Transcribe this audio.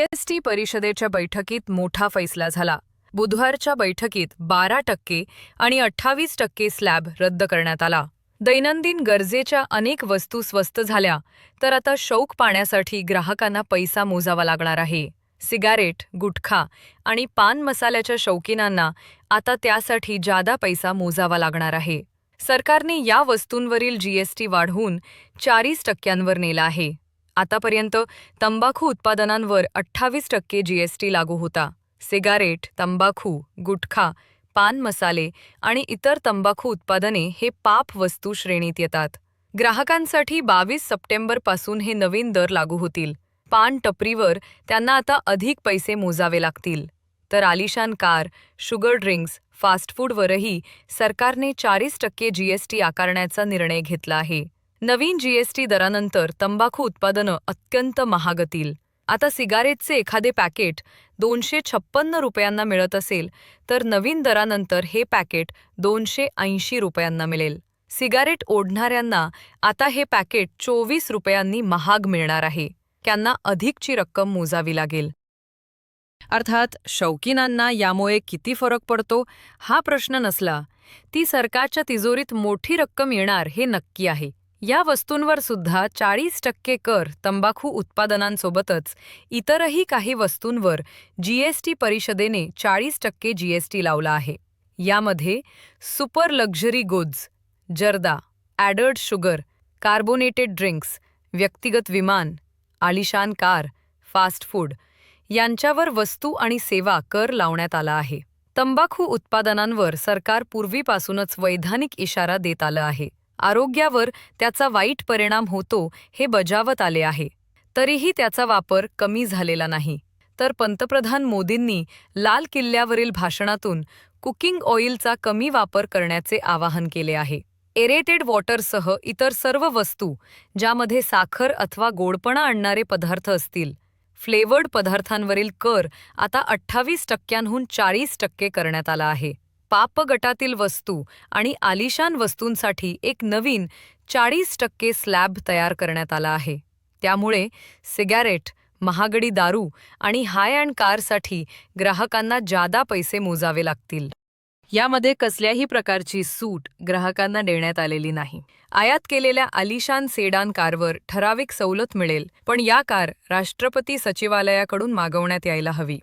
GST परिषदेच्या बैठकीत मोठा फैसला झाला. बुधवारच्या बैठकीत बारा टक्के आणि अठ्ठावीस टक्के स्लॅब रद्द करण्यात आला. दैनंदिन गरजेच्या अनेक वस्तू स्वस्त झाल्या तर आता शौक पाण्यासाठी ग्राहकांना पैसा मोजावा लागणार आहे. सिगारेट गुटखा आणि पान मसाल्याच्या शौकीनांना आता त्यासाठी जादा पैसा मोजावा लागणार आहे. सरकारने या वस्तूंवरील जीएसटी वाढवून चाळीस टक्क्यांवर नेला आहे. आतापर्यंत तंबाखू उत्पादनांवर अठ्ठावीस टक्के जीएसटी लागू होता. सिगारेट तंबाखू गुटखा पान मसाले आणि इतर तंबाखू उत्पादने हे पाप वस्तू श्रेणीत येतात. ग्राहकांसाठी बावीस सप्टेंबरपासून हे नवीन दर लागू होतील. पान टपरीवर त्यांना आता अधिक पैसे मोजावे लागतील. तर आलिशान कार शुगर ड्रिंक्स फास्ट फूडवरही सरकारने चाळीस टक्के जीएसटी आकारण्याचा निर्णय घेतला आहे. नवीन जीएसटी दरानंतर तंबाखू उत्पादनं अत्यंत महागतील. आता सिगारेटचे एखादे पॅकेट दोनशे छप्पन्न रुपयांना मिळत असेल तर नवीन दरानंतर हे पॅकेट दोनशे ऐंशी रुपयांना मिळेल. सिगारेट ओढणाऱ्यांना आता हे पॅकेट चोवीस रुपयांनी महाग मिळणार आहे. त्यांना अधिकची रक्कम मोजावी लागेल. अर्थात शौकीनांना यामुळे किती फरक पडतो हा प्रश्न नसला. ती सरकारच्या तिजोरीत मोठी रक्कम येणार हे नक्की आहे. या वस्तूंवर सुद्धा चाळीस टक्के कर तंबाखू उत्पादनांसोबतच इतरही काही वस्तूंवर जीएसटी परिषदेने चाळीस टक्के जीएसटी लावला आहे. यामध्ये सुपर लक्झरी गुड्स जर्दा ॲडर्ड शुगर कार्बोनेटेड ड्रिंक्स व्यक्तिगत विमान आलिशान कार फास्ट फूड यांच्यावर वस्तू आणि सेवा कर लावण्यात आला आहे. तंबाखू उत्पादनांवर सरकार पूर्वीपासूनच वैधानिक इशारा देत आलं आहे. आरोग्यावर त्याचा वाईट परिणाम होतो हे बजावत आले आहे. तरीही त्याचा वापर कमी झालेला नाही. तर पंतप्रधान मोदींनी लाल किल्ल्यावरील भाषणातून कुकिंग ऑइलचा कमी वापर करण्याचे आवाहन केले आहे. एरेटेड वॉटरसह इतर सर्व वस्तू ज्यामध्ये साखर अथवा गोडपणा आणणारे पदार्थ असतील फ्लेवर्ड पदार्थांवरील कर आता अठ्ठावीस टक्क्यांहून चाळीस टक्के करण्यात आला आहे. पाप गटातील वस्तू आणि आलिशान वस्तूंसाठी एक नवीन चाळीस टक्के स्लॅब तयार करण्यात आला आहे. त्यामुळे सिगारेट महागडी दारू आणि हाय अँड कारसाठी ग्राहकांना जादा पैसे मोजावे लागतील. यामध्ये कसल्याही प्रकारची सूट ग्राहकांना देण्यात आलेली नाही. आयात केलेल्या आलिशान सेडान कारवर ठराविक सवलत मिळेल पण या कार राष्ट्रपती सचिवालयाकडून मागवण्यात यायला हवी.